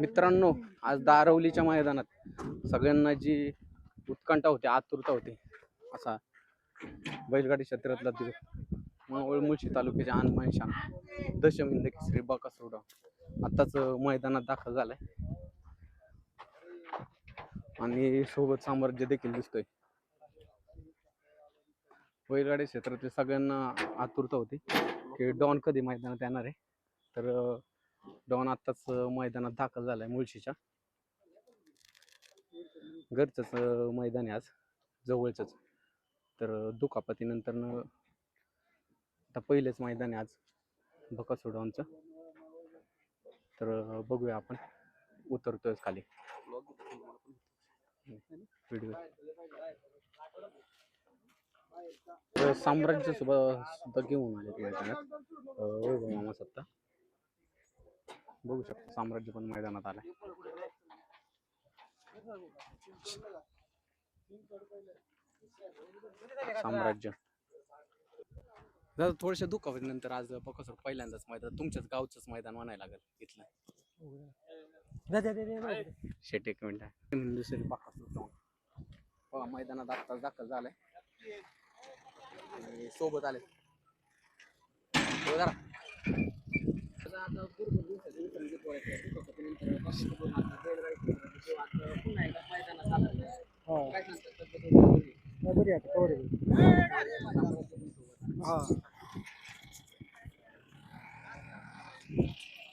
मित्रांनो आज दारवलीच्या मैदानात सगळ्यांना जी उत्कंठा होती आतुरता होती असा बैलगाडी क्षेत्रातला दिवस. मावळ मुळशी तालुक्याच्या हनुमान शान दशमिंद श्री बकासुरडा आत्ताच मैदानात दाखल झालाय. आणि सोबत साम्राज्य देखील दिसतोय. बैलगाडी क्षेत्रातले सगळ्यांना आतुरता होती. की डॉन कधी मैदानात येणार आहे? तर डॉन आत्ताच मैदानात दाखल झालाय मुळशीच्या. घरचंच मैदान आहे आज जवळचंच. तर अं, दुखापतीनंतर आता पहिलेच मैदान आहे आज बकासूर डॉनचं तर बघूया आपण उतरतोय खाली. व्हिडिओ. साम्राज्य सुद्धा सुद्धा घेऊन आले मैदानात वैभव मामा सत्ता. बघू शकतो साम्राज्य पण मैदानात आलाय. साम्राज्य. दादा थोडेसे दुखापती नंतर आज बकासूर पहिल्यांदाच मैदान तुमच्याच गावचंच मैदान म्हणायला लागेल इथलं. शेट एक मिनिट. दुसरी बकासूर जाऊन. बघा मैदानात आत्ताच दाखल झालाय. आणि सोबत आले हो जरा. आता पूर्ण दिवसाचं वितरण जे पोरायचं आहे, दुखापतीनंतर बकासूर पण आता बैलगाडी क्षेत्रात जो आता पुन्हा एकदा मैदानात आलेला आहे. काय सांगतात तब्येत वगैरे? बरी आहे कवर साम्राज्य पण सोबत आहे. हा